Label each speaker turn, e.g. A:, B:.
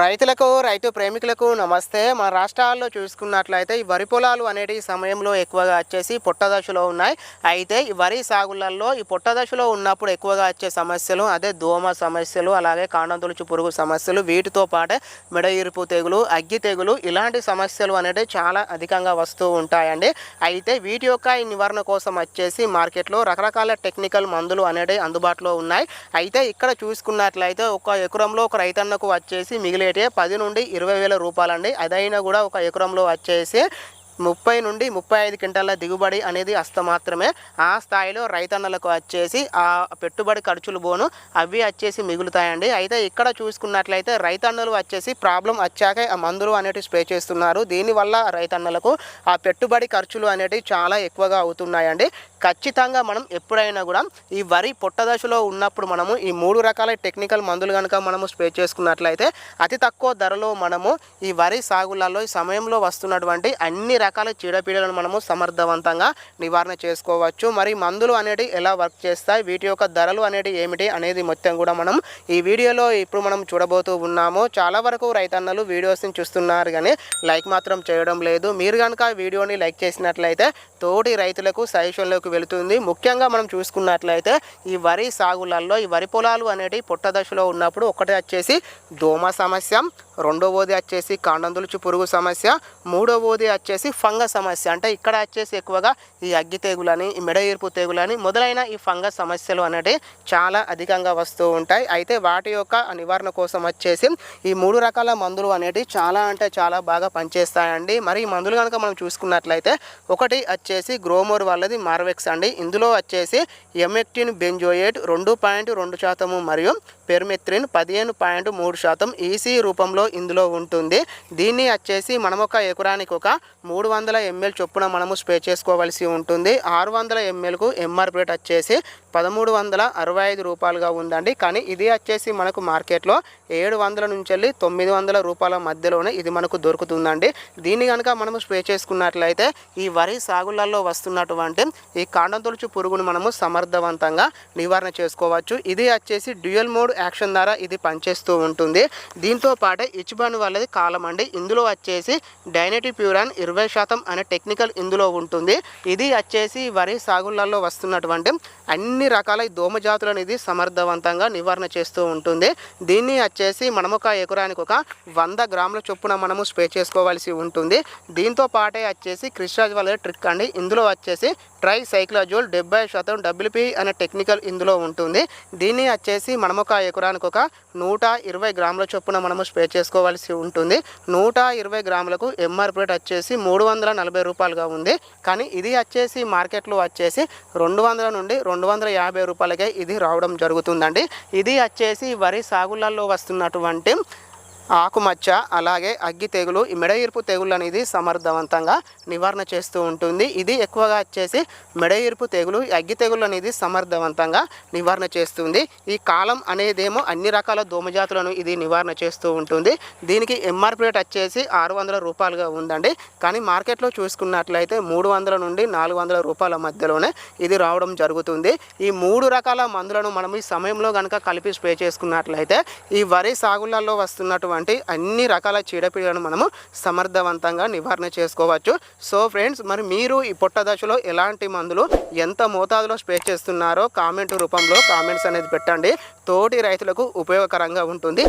A: రైతులకు రైతు ప్రేమికులకు నమస్తే. మన రాష్ట్రాల్లో చూసుకున్నట్లయితే ఈ వరి పొలాలు అనేటి సమయంలో ఎక్కువగా వచ్చేసి పొట్ట దశలో ఉన్నాయి. అయితే ఈ వరి సాగులలో ఈ పొట్ట దశలో ఉన్నప్పుడు ఎక్కువగా వచ్చే సమస్యలు అదే దోమ సమస్యలు అలాగే కాండంతులుచు పురుగు సమస్యలు వీటితో పాటే మెడ ఇరుపు తెగులు అగ్గి తెగులు ఇలాంటి సమస్యలు అనేవి చాలా అధికంగా వస్తూ ఉంటాయండి. అయితే వీటి యొక్క ఈ నివారణ కోసం వచ్చేసి మార్కెట్లో రకరకాల టెక్నికల్ మందులు అనేవి అందుబాటులో ఉన్నాయి. అయితే ఇక్కడ చూసుకున్నట్లయితే ఒక ఎకరంలో ఒక రైతన్నకు వచ్చేసి మిగిలిన రేటే పది నుండి ఇరవై వేల రూపాయలండి. అదైనా కూడా ఒక ఎకరంలో వచ్చేసి ముప్పై నుండి ముప్పై ఐదు క్వింటాల దిగుబడి అనేది అస్త మాత్రమే ఆ స్థాయిలో రైతన్నలకు వచ్చేసి ఆ పెట్టుబడి ఖర్చులు పోను అవి వచ్చేసి మిగులుతాయండి. అయితే ఇక్కడ చూసుకున్నట్లయితే రైతన్నలు వచ్చేసి ప్రాబ్లం వచ్చాకే ఆ మందులు అనేటివి స్ప్రే చేస్తున్నారు. దీనివల్ల రైతన్నలకు ఆ పెట్టుబడి ఖర్చులు అనేటివి చాలా ఎక్కువగా అవుతున్నాయండి. ఖచ్చితంగా మనం ఎప్పుడైనా కూడా ఈ వరి పొట్ట దశలో ఉన్నప్పుడు మనము ఈ మూడు రకాల టెక్నికల్ మందులు కనుక మనము స్ప్రే చేసుకున్నట్లయితే అతి తక్కువ ధరలో మనము ఈ వరి సాగులలో ఈ సమయంలో వస్తున్నటువంటి అన్ని రకాల చీడపీడలను మనము సమర్థవంతంగా నివారణ చేసుకోవచ్చు. మరి మందులు అనేవి ఎలా వర్క్ చేస్తాయి? వీటి యొక్క ధరలు అనేవి ఏమిటి అనేది మొత్తం కూడా మనం ఈ వీడియోలో ఇప్పుడు మనం చూడబోతూ ఉన్నాము. చాలా వరకు రైతన్నలు వీడియోస్ని చూస్తున్నారు కానీ లైక్ మాత్రం చేయడం లేదు. మీరు కనుక వీడియోని లైక్ చేసినట్లయితే తోటి రైతులకు సజెషన్లోకి వెళుతుంది. ముఖ్యంగా మనం చూసుకున్నట్లయితే ఈ వరి సాగులలో ఈ వరి పొలాలు అనేవి పుట్టదశలో ఉన్నప్పుడు ఒకటి వచ్చేసి దోమ సమస్య రెండవది వచ్చేసి కాండందులుచు పురుగు సమస్య మూడవది వచ్చేసి ఫంగస్ సమస్య. అంటే ఇక్కడ వచ్చేసి ఎక్కువగా ఈ అగ్గి తెగులని ఈ మెడ ఈర్పు తెగులని మొదలైన ఈ ఫంగస్ సమస్యలు అనేటివి చాలా అధికంగా వస్తూ ఉంటాయి. అయితే వాటి యొక్క నివారణ కోసం వచ్చేసి ఈ మూడు రకాల మందులు అనేటివి చాలా అంటే చాలా బాగా పనిచేస్తాయండి. మరి ఈ మందులు కనుక మనం చూసుకున్నట్లయితే ఒకటి వచ్చేసి గ్రోమోర్ వాళ్ళది మార్వెక్స్ అండి. ఇందులో వచ్చేసి ఎమెక్టిన్ బెంజోయేట్ రెండు పాయింట్ రెండు శాతము మరియు పెర్మిత్రిన్ పదిహేను పాయింట్ మూడు శాతం ఈసీ రూపంలో ఇందులో ఉంటుంది. దీన్ని వచ్చేసి మనం ఒక ఎకరానికి ఒక మూడు మూడు వందల ఎంఎల్ చొప్పున మనము స్ప్రే చేసుకోవాల్సి ఉంటుంది. ఆరు వందల ఎంఎల్కు ఎంఆర్ రేట్ వచ్చేసి పదమూడు వందల అరవై ఐదు రూపాయలుగా ఉందండి. కానీ ఇది వచ్చేసి మనకు మార్కెట్లో ఏడు వందల నుంచి వెళ్ళి తొమ్మిది వందల రూపాయల మధ్యలోనే ఇది మనకు దొరుకుతుందండి. దీన్ని కనుక మనము స్ప్రే చేసుకున్నట్లయితే ఈ వరి సాగులలో వస్తున్నటువంటి ఈ కాండం తొలుచు పురుగును మనము సమర్థవంతంగా నివారణ చేసుకోవచ్చు. ఇది వచ్చేసి డ్యూయల్ మోడ్ యాక్షన్ ద్వారా ఇది పనిచేస్తూ ఉంటుంది. దీంతో పాటే ఇచ్బాన్ వాళ్ళది కాలం అండి. ఇందులో వచ్చేసి డైనటి ప్యూరాన్ ఇరవై శాతం అనే టెక్నికల్ ఇందులో ఉంటుంది. ఇది వచ్చేసి వరి సాగులలో వస్తున్నటువంటి అన్ని రకాల దోమ జాతులను ఇది సమర్థవంతంగా నివారణ చేస్తూ ఉంటుంది. దీన్ని వచ్చేసి మనము ఒక ఎకరానికి ఒక వంద గ్రాముల చొప్పున మనము స్ప్రే చేసుకోవాల్సి ఉంటుంది. దీంతో పాటే వచ్చేసి క్రిస్టాజ్ వాళ్ళ ట్రిక్ అండి. ఇందులో వచ్చేసి ట్రై సైక్లాజోల్ డెబ్బై శాతం డబ్ల్యూపీ అనే టెక్నికల్ ఇందులో ఉంటుంది. దీన్ని వచ్చేసి మనము ఒక ఎకరానికి ఒక నూట ఇరవై గ్రాముల చొప్పున మనము స్ప్రే చేసుకోవాల్సి ఉంటుంది. నూట ఇరవై గ్రాములకు ఎంఆర్ రేట్ వచ్చేసి మూడు వందల నలభై రూపాయలుగా ఉంది. కానీ ఇది వచ్చేసి మార్కెట్లో వచ్చేసి రెండు వందల నుండి రెండు వందల యాభై రూపాయలకే ఇది రావడం జరుగుతుందండి. ఇది వచ్చేసి వరి సాగులలో వస్తున్నటువంటి ఆకుమచ్చ అలాగే అగ్గి తెగులు ఈ మెడయిర్పు తెగులు అనేది సమర్థవంతంగా నివారణ చేస్తూ ఉంటుంది. ఇది ఎక్కువగా వచ్చేసి మెడయిర్పు తెగులు ఈ అగ్గి తెగులు అనేది సమర్థవంతంగా నివారణ చేస్తుంది. ఈ కాలం అనేదేమో అన్ని రకాల దోమజాతులను ఇది నివారణ చేస్తూ ఉంటుంది. దీనికి ఎంఆర్పి రేట్ వచ్చేసి ఆరు వందల రూపాయలుగా ఉందండి. కానీ మార్కెట్లో చూసుకున్నట్లయితే మూడు వందల నుండి నాలుగు వందల రూపాయల మధ్యలోనే ఇది రావడం జరుగుతుంది. ఈ మూడు రకాల మందులను మనం ఈ సమయంలో కనుక కలిపి స్ప్రే చేసుకున్నట్లయితే ఈ వరి సాగులలో వస్తున్నటువంటి అన్ని రకాల చీడపీడలను మనము సమర్థవంతంగా నివారణ చేసుకోవచ్చు. సో ఫ్రెండ్స్ మరి మీరు ఈ పొట్ట దశలో ఎలాంటి మందులు ఎంత మోతాదులో స్ప్రే చేస్తున్నారో కామెంట్ రూపంలో కామెంట్స్ అనేది పెట్టండి. తోటి రైతులకు ఉపయోగకరంగా ఉంటుంది.